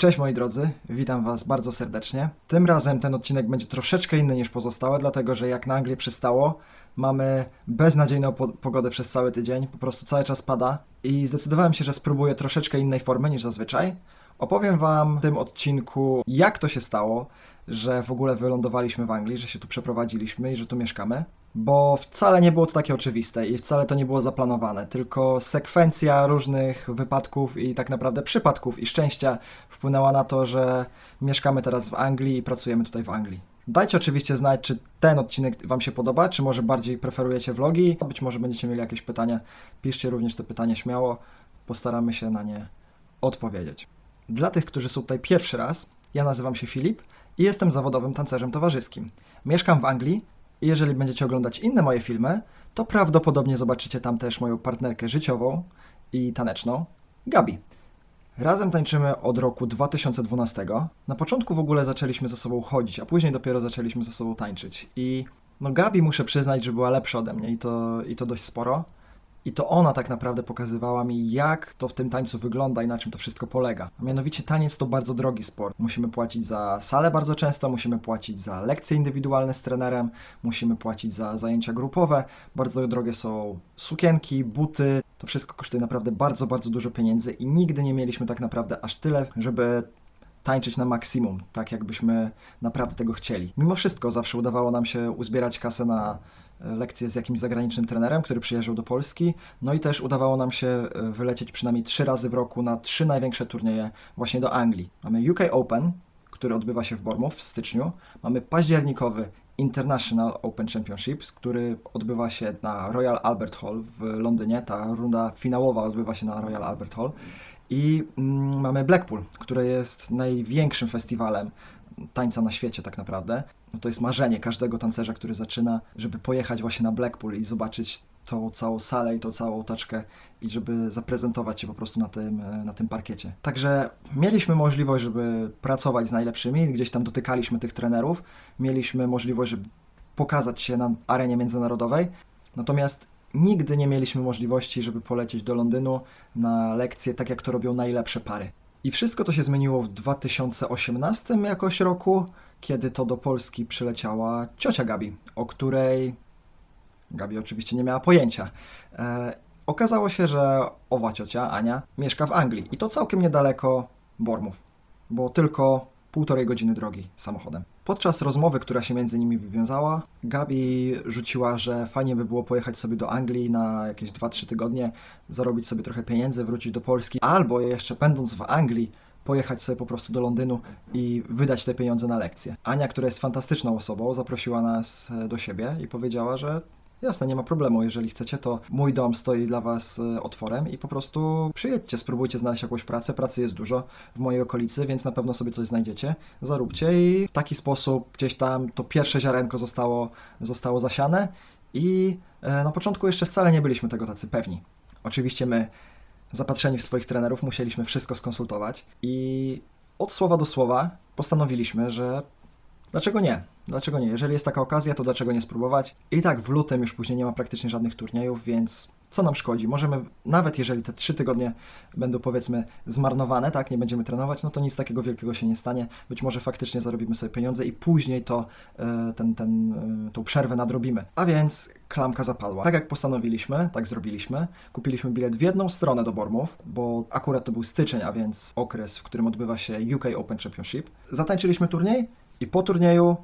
Cześć moi drodzy, witam Was bardzo serdecznie. Tym razem ten odcinek będzie troszeczkę inny niż pozostałe, dlatego że jak na Anglię przystało, mamy beznadziejną po pogodę przez cały tydzień, po prostu cały czas pada i zdecydowałem się, że spróbuję troszeczkę innej formy niż zazwyczaj. Opowiem Wam w tym odcinku, jak to się stało, że w ogóle wylądowaliśmy w Anglii, że się tu przeprowadziliśmy i że tu mieszkamy. Bo wcale nie było to takie oczywiste i wcale to nie było zaplanowane, tylko sekwencja różnych wypadków i tak naprawdę przypadków i szczęścia wpłynęła na to, że mieszkamy teraz w Anglii i pracujemy tutaj w Anglii. Dajcie oczywiście znać, czy ten odcinek Wam się podoba, czy może bardziej preferujecie vlogi. Być może będziecie mieli jakieś pytania. Piszcie również te pytania śmiało, postaramy się na nie odpowiedzieć. Dla tych, którzy są tutaj pierwszy raz, ja nazywam się Filip i jestem zawodowym tancerzem towarzyskim. Mieszkam w Anglii jeżeli będziecie oglądać inne moje filmy, to prawdopodobnie zobaczycie tam też moją partnerkę życiową i taneczną, Gabi. Razem tańczymy od roku 2012. Na początku w ogóle zaczęliśmy ze sobą chodzić, a później dopiero zaczęliśmy ze sobą tańczyć. I no Gabi muszę przyznać, że była lepsza ode mnie i to, i to dość sporo. I to ona tak naprawdę pokazywała mi, jak to w tym tańcu wygląda i na czym to wszystko polega. A mianowicie taniec to bardzo drogi sport. Musimy płacić za salę bardzo często, musimy płacić za lekcje indywidualne z trenerem, musimy płacić za zajęcia grupowe. Bardzo drogie są sukienki, buty. To wszystko kosztuje naprawdę bardzo, bardzo dużo pieniędzy i nigdy nie mieliśmy tak naprawdę aż tyle, żeby tańczyć na maksimum, tak jakbyśmy naprawdę tego chcieli. Mimo wszystko zawsze udawało nam się uzbierać kasę na lekcje z jakimś zagranicznym trenerem, który przyjeżdżał do Polski, no i też udawało nam się e, wylecieć przynajmniej trzy razy w roku na trzy największe turnieje właśnie do Anglii. Mamy UK Open, który odbywa się w Bournemouth w styczniu, mamy październikowy International Open Championships, który odbywa się na Royal Albert Hall w Londynie. Ta runda finałowa odbywa się na Royal Albert Hall. I mm, mamy Blackpool, które jest największym festiwalem tańca na świecie tak naprawdę. No to jest marzenie każdego tancerza, który zaczyna, żeby pojechać właśnie na Blackpool i zobaczyć tą całą salę i tą całą otoczkę i żeby zaprezentować się po prostu na tym, e, na tym parkiecie. Także mieliśmy możliwość, żeby pracować z najlepszymi, gdzieś tam dotykaliśmy tych trenerów, mieliśmy możliwość, żeby pokazać się na arenie międzynarodowej, natomiast nigdy nie mieliśmy możliwości, żeby polecieć do Londynu na lekcje, tak jak to robią najlepsze pary. I wszystko to się zmieniło w 2018 jakoś roku, kiedy to do Polski przyleciała ciocia Gabi, o której Gabi oczywiście nie miała pojęcia. E, okazało się, że owa ciocia, Ania, mieszka w Anglii i to całkiem niedaleko Bormów, bo tylko półtorej godziny drogi samochodem. Podczas rozmowy, która się między nimi wywiązała, Gabi rzuciła, że fajnie by było pojechać sobie do Anglii na jakieś 2-3 tygodnie, zarobić sobie trochę pieniędzy, wrócić do Polski, albo jeszcze będąc w Anglii, pojechać sobie po prostu do Londynu i wydać te pieniądze na lekcje. Ania, która jest fantastyczną osobą, zaprosiła nas do siebie i powiedziała, że Jasne, nie ma problemu. Jeżeli chcecie, to mój dom stoi dla Was e, otworem i po prostu przyjedźcie, spróbujcie znaleźć jakąś pracę. Pracy jest dużo w mojej okolicy, więc na pewno sobie coś znajdziecie. Zaróbcie i w taki sposób gdzieś tam to pierwsze ziarenko zostało, zostało zasiane i e, na początku jeszcze wcale nie byliśmy tego tacy pewni. Oczywiście my, zapatrzeni w swoich trenerów, musieliśmy wszystko skonsultować i od słowa do słowa postanowiliśmy, że Dlaczego nie? Dlaczego nie? Jeżeli jest taka okazja, to dlaczego nie spróbować? I tak w lutym już później nie ma praktycznie żadnych turniejów, więc co nam szkodzi? Możemy, nawet jeżeli te trzy tygodnie będą powiedzmy zmarnowane, tak, nie będziemy trenować, no to nic takiego wielkiego się nie stanie. Być może faktycznie zarobimy sobie pieniądze i później to e, ten, ten, e, tą przerwę nadrobimy. A więc klamka zapadła. Tak jak postanowiliśmy, tak zrobiliśmy. Kupiliśmy bilet w jedną stronę do Bormów, bo akurat to był styczeń, a więc okres, w którym odbywa się UK Open Championship. Zatańczyliśmy turniej i po turnieju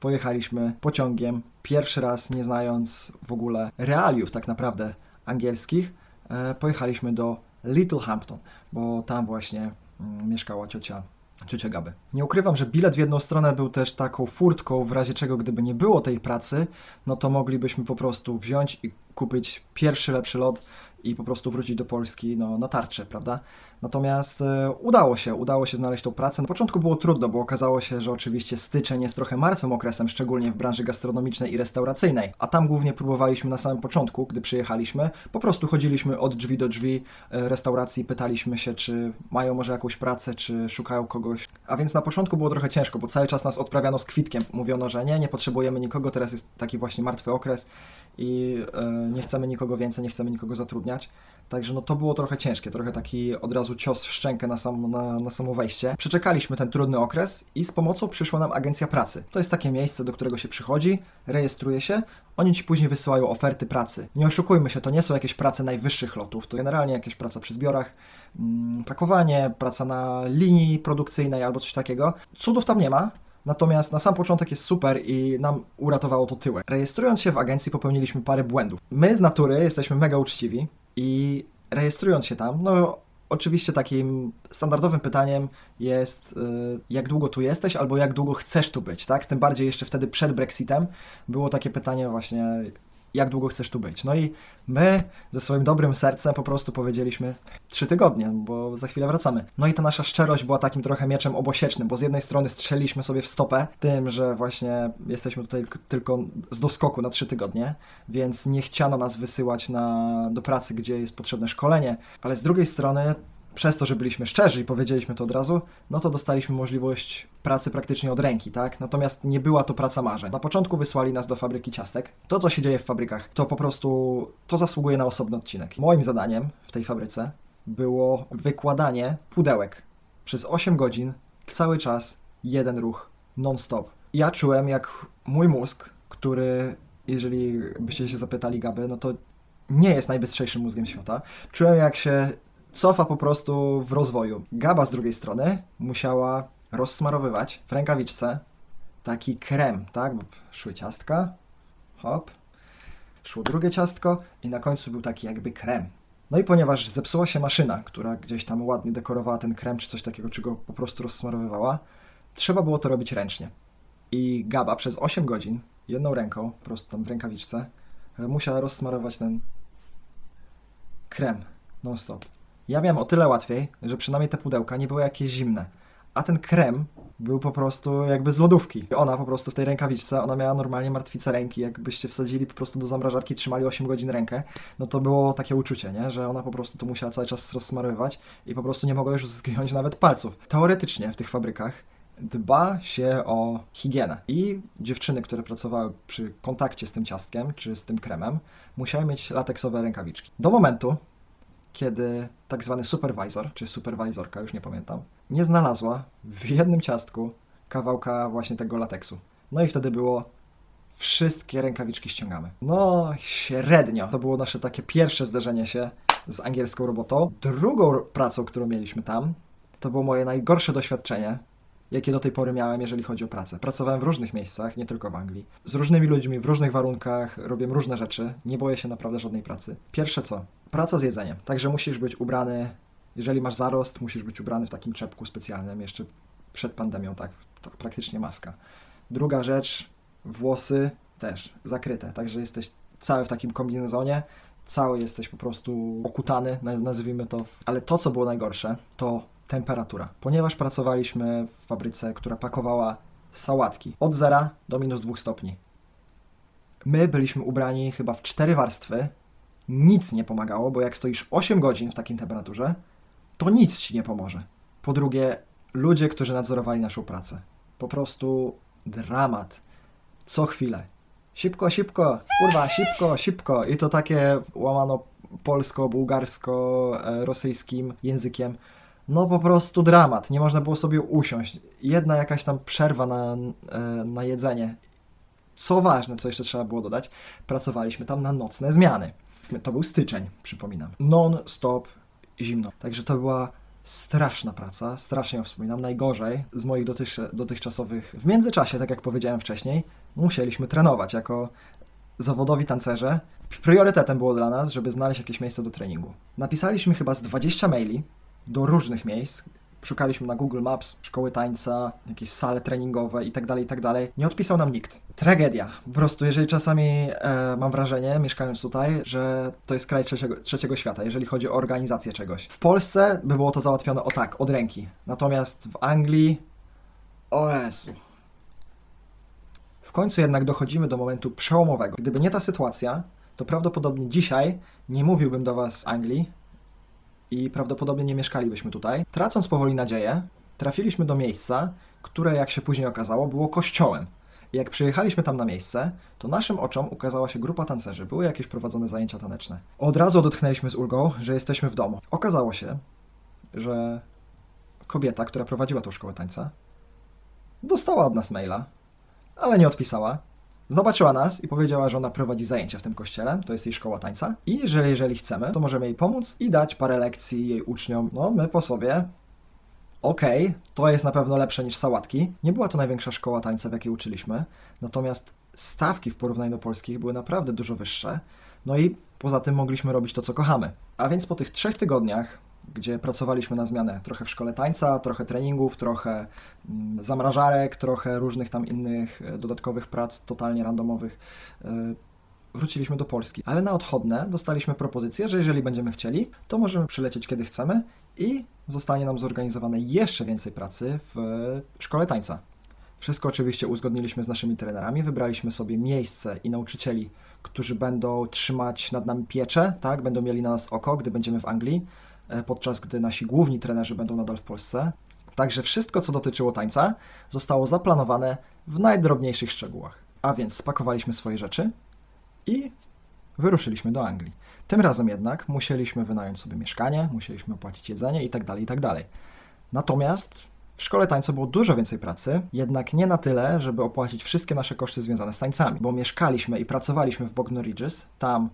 pojechaliśmy pociągiem, pierwszy raz nie znając w ogóle realiów tak naprawdę angielskich, e, pojechaliśmy do Littlehampton, bo tam właśnie mm, mieszkała ciocia, ciocia Gaby. Nie ukrywam, że bilet w jedną stronę był też taką furtką, w razie czego gdyby nie było tej pracy, no to moglibyśmy po prostu wziąć i kupić pierwszy lepszy lot i po prostu wrócić do Polski no, na tarczę, prawda? Natomiast e, udało się, udało się znaleźć tą pracę. Na początku było trudno, bo okazało się, że oczywiście styczeń jest trochę martwym okresem, szczególnie w branży gastronomicznej i restauracyjnej. A tam głównie próbowaliśmy na samym początku, gdy przyjechaliśmy. Po prostu chodziliśmy od drzwi do drzwi e, restauracji, pytaliśmy się, czy mają może jakąś pracę, czy szukają kogoś. A więc na początku było trochę ciężko, bo cały czas nas odprawiano z kwitkiem. Mówiono, że nie, nie potrzebujemy nikogo, teraz jest taki właśnie martwy okres i e, nie chcemy nikogo więcej, nie chcemy nikogo zatrudniać. Także no to było trochę ciężkie, trochę taki od razu cios w szczękę na, sam, na, na samo wejście. Przeczekaliśmy ten trudny okres i z pomocą przyszła nam agencja pracy. To jest takie miejsce, do którego się przychodzi, rejestruje się, oni ci później wysyłają oferty pracy. Nie oszukujmy się, to nie są jakieś prace najwyższych lotów, to generalnie jakieś praca przy zbiorach, mm, pakowanie, praca na linii produkcyjnej albo coś takiego. Cudów tam nie ma, Natomiast na sam początek jest super i nam uratowało to tyłek. Rejestrując się w agencji popełniliśmy parę błędów. My z natury jesteśmy mega uczciwi i rejestrując się tam, no oczywiście takim standardowym pytaniem jest y, jak długo tu jesteś albo jak długo chcesz tu być, tak? Tym bardziej jeszcze wtedy przed Brexitem było takie pytanie właśnie jak długo chcesz tu być. No i my ze swoim dobrym sercem po prostu powiedzieliśmy trzy tygodnie, bo za chwilę wracamy. No i ta nasza szczerość była takim trochę mieczem obosiecznym, bo z jednej strony strzeliśmy sobie w stopę tym, że właśnie jesteśmy tutaj tylko- z doskoku na trzy tygodnie, więc nie chciano nas wysyłać na, do pracy, gdzie jest potrzebne szkolenie, ale z drugiej strony przez to, że byliśmy szczerzy i powiedzieliśmy to od razu, no to dostaliśmy możliwość pracy praktycznie od ręki, tak? Natomiast nie była to praca marzeń. Na początku wysłali nas do fabryki ciastek. To, co się dzieje w fabrykach, to po prostu, to zasługuje na osobny odcinek. Moim zadaniem w tej fabryce było wykładanie pudełek przez 8 godzin, cały czas, jeden ruch, non-stop. Ja czułem, jak mój mózg, który, jeżeli byście się zapytali Gaby, no to nie jest najbystrzejszym mózgiem świata. Czułem, jak się cofa po prostu w rozwoju. Gaba z drugiej strony musiała rozsmarowywać w rękawiczce taki krem, tak? Szły ciastka, hop, szło drugie ciastko i na końcu był taki jakby krem. No i ponieważ zepsuła się maszyna, która gdzieś tam ładnie dekorowała ten krem czy coś takiego, czy go po prostu rozsmarowywała, trzeba było to robić ręcznie. I Gaba przez 8 godzin, jedną ręką, po prostu tam w rękawiczce, musiała rozsmarować ten krem non-stop. Ja miałem o tyle łatwiej, że przynajmniej te pudełka nie były jakieś zimne, a ten krem był po prostu jakby z lodówki. Ona po prostu w tej rękawiczce, ona miała normalnie martwicę ręki, jakbyście wsadzili po prostu do zamrażarki, trzymali 8 godzin rękę, no to było takie uczucie, nie? że ona po prostu to musiała cały czas rozsmarowywać i po prostu nie mogła już zgiąć nawet palców. Teoretycznie w tych fabrykach dba się o higienę. I dziewczyny, które pracowały przy kontakcie z tym ciastkiem czy z tym kremem, musiały mieć lateksowe rękawiczki. Do momentu, kiedy tak zwany supervisor, czy supervisorka, już nie pamiętam, nie znalazła w jednym ciastku kawałka właśnie tego lateksu. No i wtedy było wszystkie rękawiczki ściągamy. No, średnio. To było nasze takie pierwsze zderzenie się z angielską robotą. Drugą pracą, którą mieliśmy tam, to było moje najgorsze doświadczenie, jakie do tej pory miałem, jeżeli chodzi o pracę. Pracowałem w różnych miejscach, nie tylko w Anglii, z różnymi ludźmi, w różnych warunkach, robię różne rzeczy, nie boję się naprawdę żadnej pracy. Pierwsze co? Praca z jedzeniem. Także musisz być ubrany, jeżeli masz zarost, musisz być ubrany w takim czepku specjalnym, jeszcze przed pandemią, tak, to praktycznie maska. Druga rzecz, włosy też zakryte, także jesteś cały w takim kombinezonie, cały jesteś po prostu okutany, na- nazwijmy to. Ale to, co było najgorsze, to temperatura. Ponieważ pracowaliśmy w fabryce, która pakowała sałatki od 0 do minus 2 stopni. My byliśmy ubrani chyba w cztery warstwy. Nic nie pomagało, bo jak stoisz 8 godzin w takiej temperaturze, to nic ci nie pomoże. Po drugie, ludzie, którzy nadzorowali naszą pracę. Po prostu dramat. Co chwilę. Szybko, szybko, kurwa, szybko, szybko. I to takie łamano polsko, bułgarsko, e, rosyjskim językiem. No po prostu dramat. Nie można było sobie usiąść. Jedna jakaś tam przerwa na, e, na jedzenie. Co ważne, co jeszcze trzeba było dodać, pracowaliśmy tam na nocne zmiany. To był styczeń, przypominam. Non-stop zimno. Także to była straszna praca, strasznie ją wspominam, najgorzej z moich dotychczas, dotychczasowych. W międzyczasie, tak jak powiedziałem wcześniej, musieliśmy trenować jako zawodowi tancerze. Priorytetem było dla nas, żeby znaleźć jakieś miejsce do treningu. Napisaliśmy chyba z 20 maili do różnych miejsc. Szukaliśmy na Google Maps, szkoły tańca, jakieś sale treningowe i tak dalej, i tak. Nie odpisał nam nikt. Tragedia. Po prostu, jeżeli czasami e, mam wrażenie, mieszkając tutaj, że to jest kraj trzeciego, trzeciego świata, jeżeli chodzi o organizację czegoś. W Polsce by było to załatwione o tak, od ręki. Natomiast w Anglii... O Jezu. W końcu jednak dochodzimy do momentu przełomowego. Gdyby nie ta sytuacja, to prawdopodobnie dzisiaj nie mówiłbym do Was z Anglii, i prawdopodobnie nie mieszkalibyśmy tutaj. Tracąc powoli nadzieję, trafiliśmy do miejsca, które, jak się później okazało, było kościołem. Jak przyjechaliśmy tam na miejsce, to naszym oczom ukazała się grupa tancerzy. Były jakieś prowadzone zajęcia taneczne. Od razu odetchnęliśmy z ulgą, że jesteśmy w domu. Okazało się, że kobieta, która prowadziła tą szkołę tańca, dostała od nas maila, ale nie odpisała. Zobaczyła nas i powiedziała, że ona prowadzi zajęcia w tym kościele, to jest jej szkoła tańca i że jeżeli chcemy, to możemy jej pomóc i dać parę lekcji jej uczniom. No, my po sobie. Okej, to jest na pewno lepsze niż sałatki. Nie była to największa szkoła tańca, w jakiej uczyliśmy, natomiast stawki w porównaniu do polskich były naprawdę dużo wyższe. No i poza tym mogliśmy robić to, co kochamy. A więc po tych trzech tygodniach, gdzie pracowaliśmy na zmianę, trochę w szkole tańca, trochę treningów, trochę mm, zamrażarek, trochę różnych tam innych e, dodatkowych prac totalnie randomowych, e, wróciliśmy do Polski. Ale na odchodne dostaliśmy propozycję, że jeżeli będziemy chcieli, to możemy przylecieć kiedy chcemy i zostanie nam zorganizowane jeszcze więcej pracy w szkole tańca. Wszystko oczywiście uzgodniliśmy z naszymi trenerami, wybraliśmy sobie miejsce i nauczycieli, którzy będą trzymać nad nami pieczę, tak, będą mieli na nas oko, gdy będziemy w Anglii, e, podczas gdy nasi główni trenerzy będą nadal w Polsce. Także wszystko, co dotyczyło tańca, zostało zaplanowane w najdrobniejszych szczegółach. A więc spakowaliśmy swoje rzeczy i wyruszyliśmy do Anglii. Tym razem jednak musieliśmy wynająć sobie mieszkanie, musieliśmy opłacić jedzenie itd., itd. tak Natomiast w szkole tańca było dużo więcej pracy, jednak nie na tyle, żeby opłacić wszystkie nasze koszty związane z tańcami, bo mieszkaliśmy i pracowaliśmy w Bognor Regis, tam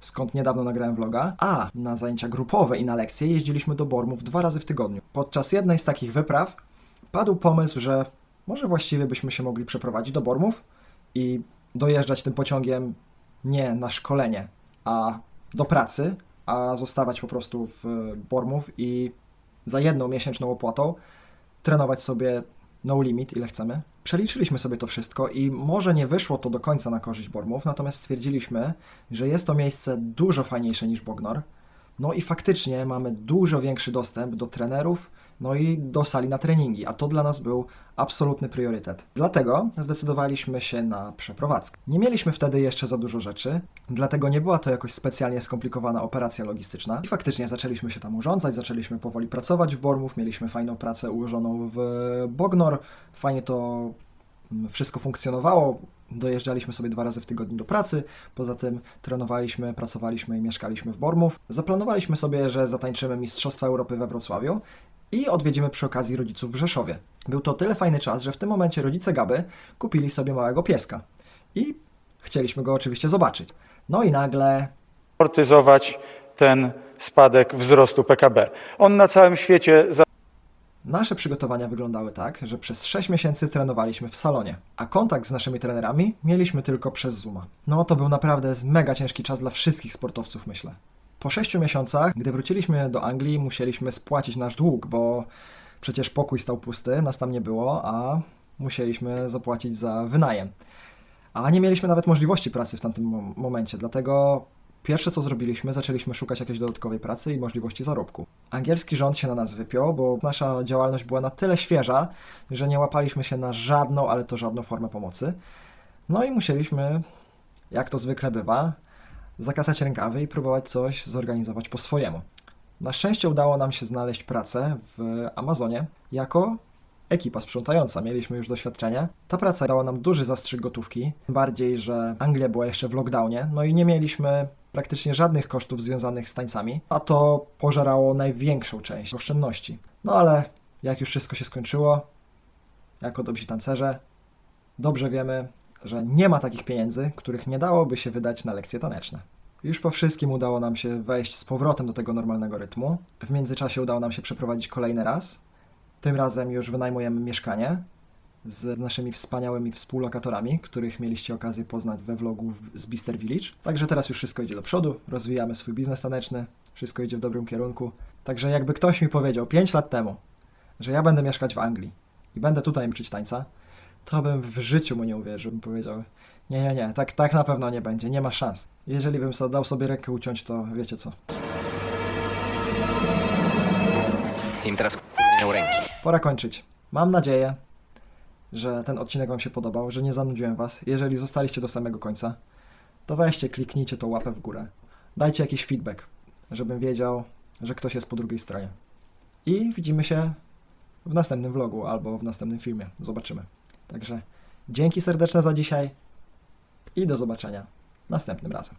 skąd niedawno nagrałem vloga, a na zajęcia grupowe i na lekcje jeździliśmy do Bormów dwa razy w tygodniu. Podczas jednej z takich wypraw padł pomysł, że może właściwie byśmy się mogli przeprowadzić do Bormów i dojeżdżać tym pociągiem nie na szkolenie, a do pracy, a zostawać po prostu w Bormów i za jedną miesięczną opłatą trenować sobie no limit, ile chcemy. Przeliczyliśmy sobie to wszystko i może nie wyszło to do końca na korzyść Bormów, natomiast stwierdziliśmy, że jest to miejsce dużo fajniejsze niż Bognor. No i faktycznie mamy dużo większy dostęp do trenerów, no i do sali na treningi, a to dla nas był absolutny priorytet. Dlatego zdecydowaliśmy się na przeprowadzkę. Nie mieliśmy wtedy jeszcze za dużo rzeczy, dlatego nie była to jakoś specjalnie skomplikowana operacja logistyczna. I faktycznie zaczęliśmy się tam urządzać, zaczęliśmy powoli pracować w Bormów, mieliśmy fajną pracę ułożoną w Bognor, fajnie to mm, wszystko funkcjonowało. Dojeżdżaliśmy sobie dwa razy w tygodniu do pracy, poza tym trenowaliśmy, pracowaliśmy i mieszkaliśmy w Bormów. Zaplanowaliśmy sobie, że zatańczymy Mistrzostwa Europy we Wrocławiu i odwiedzimy przy okazji rodziców w Rzeszowie. Był to tyle fajny czas, że w tym momencie rodzice Gaby kupili sobie małego pieska i chcieliśmy go oczywiście zobaczyć. No i nagle amortyzować ten spadek wzrostu PKB. On na całym świecie za nasze przygotowania wyglądały tak, że przez 6 miesięcy trenowaliśmy w salonie, a kontakt z naszymi trenerami mieliśmy tylko przez Zooma. No to był naprawdę mega ciężki czas dla wszystkich sportowców, myślę. Po 6 miesiącach, gdy wróciliśmy do Anglii, musieliśmy spłacić nasz dług, bo przecież pokój stał pusty, nas tam nie było, a musieliśmy zapłacić za wynajem. A nie mieliśmy nawet możliwości pracy w tamtym mom- momencie, dlatego pierwsze co zrobiliśmy, zaczęliśmy szukać jakiejś dodatkowej pracy i możliwości zarobku. Angielski rząd się na nas wypiął, bo nasza działalność była na tyle świeża, że nie łapaliśmy się na żadną, ale to żadną formę pomocy. No i musieliśmy, jak to zwykle bywa, zakasać rękawy i próbować coś zorganizować po swojemu. Na szczęście udało nam się znaleźć pracę w Amazonie jako ekipa sprzątająca. Mieliśmy już doświadczenie. Ta praca dała nam duży zastrzyk gotówki, bardziej, że Anglia była jeszcze w lockdownie, no i nie mieliśmy praktycznie żadnych kosztów związanych z tańcami, a to pożerało największą część oszczędności. No ale jak już wszystko się skończyło, jako dobrzy tancerze, dobrze wiemy, że nie ma takich pieniędzy, których nie dałoby się wydać na lekcje taneczne. Już po wszystkim udało nam się wejść z powrotem do tego normalnego rytmu. W międzyczasie udało nam się przeprowadzić kolejny raz. Tym razem już wynajmujemy mieszkanie z naszymi wspaniałymi współlokatorami, których mieliście okazję poznać we vlogu z Bister Village. Także teraz już wszystko idzie do przodu, rozwijamy swój biznes taneczny, wszystko idzie w dobrym kierunku. Także jakby ktoś mi powiedział 5 lat temu, że ja będę mieszkać w Anglii i będę tutaj uczyć tańca, to bym w życiu mu nie uwierzył, bym powiedział, nie, nie, nie, tak, tak na pewno nie będzie, nie ma szans. Jeżeli bym dał sobie rękę uciąć, to wiecie co. Im teraz ręki. Pora kończyć. Mam nadzieję, że ten odcinek Wam się podobał, że nie zanudziłem Was. Jeżeli zostaliście do samego końca, to weźcie, kliknijcie tą łapę w górę. Dajcie jakiś feedback, żebym wiedział, że ktoś jest po drugiej stronie. I widzimy się w następnym vlogu albo w następnym filmie. Zobaczymy. Także Dzięki serdeczne za dzisiaj i do zobaczenia następnym razem.